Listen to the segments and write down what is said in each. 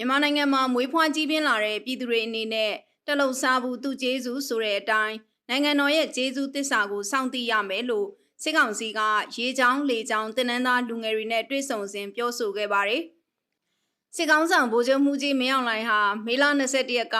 မြန်မာနိုင်ငံမှာမွေးဖွားကြီးပြင်းလာတဲ့ပြည်သူတွေအနေနဲ့တလုံစားဘူးသူကျေးဇူးဆိုတဲ့အတိုင်းနိုင်ငံတော်ရဲ့ကျေးဇူးသစ္စာကိုစောင့်သိရမယ်လို့စစ်ကောင်စီကရေချောင်းလေချောင်းတင်နန်းသားလူငယ်တွေနဲ့တွေ့ဆုံစဉ်ပြောဆိုခဲ့ပါတယ်။စစ်ကောင်ဆောင်ဗိုလ်ချုပ်မှုကြီးမင်းအောင်လှိုင်ဟာမေလ21ရက်က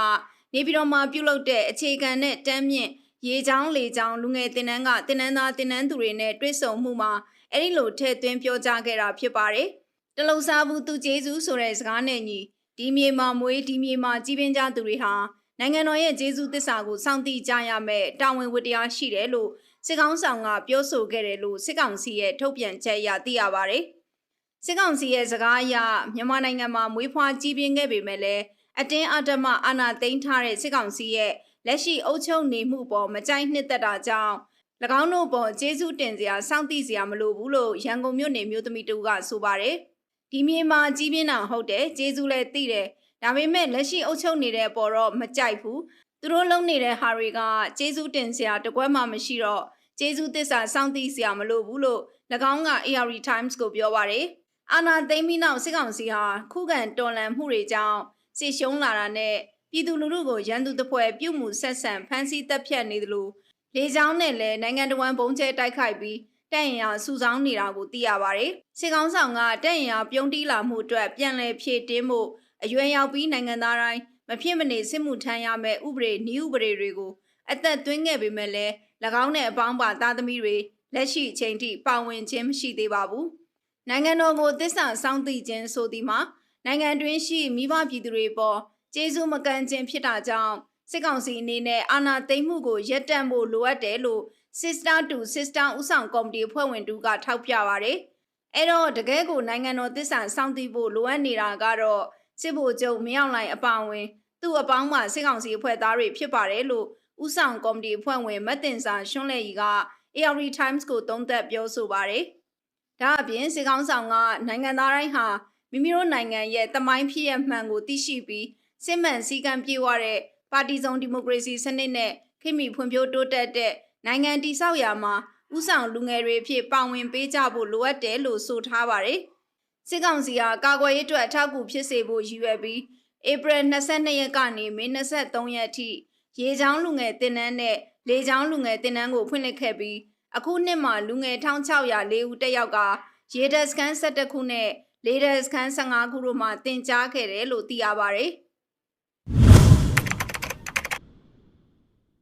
နေပြည်တော်မှာပြုလုပ်တဲ့အခြေခံနဲ့တမ်းမြင့်ရေချောင်းလေချောင်းလူငယ်တင်နန်းကတင်နန်းသားတင်နန်းသူတွေနဲ့တွေ့ဆုံမှုမှာအဲ့ဒီလိုထည့်သွင်းပြောကြားခဲ့တာဖြစ်ပါတယ်။တလုံစားဘူးသူကျေးဇူးဆိုတဲ့စကားနဲ့ညီ ဒီမြေမှာမွေးဒီမြေမှာကြီးပင်းကြသူတွေဟာနိုင်ငံတော်ရဲ့ကျေးဇူးသစ္စာကိုစောင့်သိကြရမယ်တာဝန်ဝတ္တရားရှိတယ်လို့စစ်ကောင်ဆောင်ကပြောဆိုခဲ့တယ်လို့စစ်ကောင်စီရဲ့ထုတ်ပြန်ချက်အရသိရပါတယ်။စစ်ကောင်စီရဲ့စကားအရမြန်မာနိုင်ငံမှာမွေးဖွားကြီးပင်းခဲ့ပေမဲ့လည်းအတင်းအဓမ္မအာဏာသိမ်းထားတဲ့စစ်ကောင်စီရဲ့လက်ရှိအုပ်ချုပ်နေမှုပေါ်မကြိုက်နှစ်သက်တာကြောင့်၎င်းတို့ပေါ်ကျေးဇူးတင်စရာစောင့်သိစရာမလိုဘူးလို့ရန်ကုန်မြို့နယ်မြို့သမီးတူကဆိုပါတယ်။ ဒီမြေမှာကြီးပြင်းတာဟုတ်တယ်ကျေးဇူးလည်းသိတယ်ဒါပေမဲ့လက်ရှိအုပ်ချုပ်နေတဲ့အပေါ်တော့မကြိုက်ဘူးသူတို့လုံနေတဲ့ဟာတွေကကျေးဇူးတင်စရာတကွက်မှမရှိတော့ကျေးဇူးသစ္စာစောင့်သိစရာမလိုဘူးလို့၎င်းက AR Times ကိုပြောပါတယ်အာနာသိမ့်ပြီးနောက်စစ်ကောင်စီဟာခုခံတော်လှန်မှုတွေကြောင့်စစ်ရှုံးလာတာနဲ့ပြည်သူလူထုကိုရန်သူတဖွဲ့ပြုတ်မှုဆက်ဆံဖမ်းဆီးတပ်ဖြတ်နေသလိုလေကြောင်းနဲ့လည်းနိုင်ငံတော်ဝန်ဘုံကျဲတိုက်ခိုက်ပြီး တက်ရင်ရစူဆောင်းနေတာကိုသိရပါတယ်စစ်ကောင်ဆောင်ကတက်ရင်ရပြုံးတီးလာမှုအတွက်ပြန်လည်ဖြည့်တင်းမှုအရွယ်ရောက်ပြီးနိုင်ငံသားတိုင်းမဖြစ်မနေစစ်မှုထမ်းရမယ့်ဥပဒေနည်းဥပဒေတွေကိုအသက်သွင်းခဲ့ပေမဲ့လည်း၎င်းနဲ့အပေါင်းပါသားသမီးတွေလက်ရှိအချိန်ထိပါဝင်ခြင်းမရှိသေးပါဘူး။နိုင်ငံတော်ကိုသစ္စာစောင့်သိခြင်းဆိုသည်မှာနိုင်ငံတွင်းရှိမိဘပြည်သူတွေပေါ်ကျေးဇူးမကန်ခြင်းဖြစ်တာကြောင့် စစ်ကောင်စီအနေနဲ့အာဏာသိမ်းမှုကိုရပ်တန့်ဖို့လိုအပ်တယ်လို့ Sister to Sister ဥဆောင်ကော်မတီဖွဲ့ဝင်တူကထောက်ပြပါရယ်။အဲ့တော့တကယ်ကိုနိုင်ငံတော်သစ္စာစောင့်သိဖို့လိုအပ်နေတာကတော့စစ်ဗိုလ်ချုပ်မင်းအောင်လှိုင်အပါအဝင်သူ့အပေါင်းမှစစ်ကောင်စီအဖွဲ့သားတွေဖြစ်ပါတယ်လို့ဥဆောင်ကော်မတီအဖွဲ့ဝင်မတ်တင်စာရှွန်းလေကြီးက AR Times ကိုသုံးသပ်ပြောဆိုပါတယ်။ဒါအပြင်စစ်ကောင်ဆောင်ကနိုင်ငံသားတိုင်းဟာမိမိတို့နိုင်ငံရဲ့တမိုင်းဖြစ်ရမှန်ကိုသိရှိပြီးစစ်မှန်စည်းကမ်းပြေဝတဲ့ ပါတီစုံဒီမိုကရေစီစနစ်နဲ့ခိမိဖွံ့ဖြိုးတိုးတက်တဲ့နိုင်ငံတည်ဆောက်ရာမှာဥဆောင်လူငယ်တွေဖြစ်ပါဝင်ပေးကြဖို့လိုအပ်တယ်လို့ဆိုထားပါတယ်။စစ်ကောင်စီဟာကာကွယ်ရေးအတွက်အထောက်အကူဖြစ်စေဖို့ရည်ရွယ်ပြီးဧပြီ22ရက်ကနေမေ23ရက်အထိရေချောင်းလူငယ်တင်နန်းနဲ့လေချောင်းလူငယ်တင်နန်းကိုဖွင့်လှစ်ခဲ့ပြီးအခုနှစ်မှာလူငယ်1604ဦးတက်ရောက်ကရေဒက်စကန်17ခုနဲ့လေဒက်စကန်15ခုတို့မှတင် जा ခဲ့တယ်လို့သိရပါဗျ။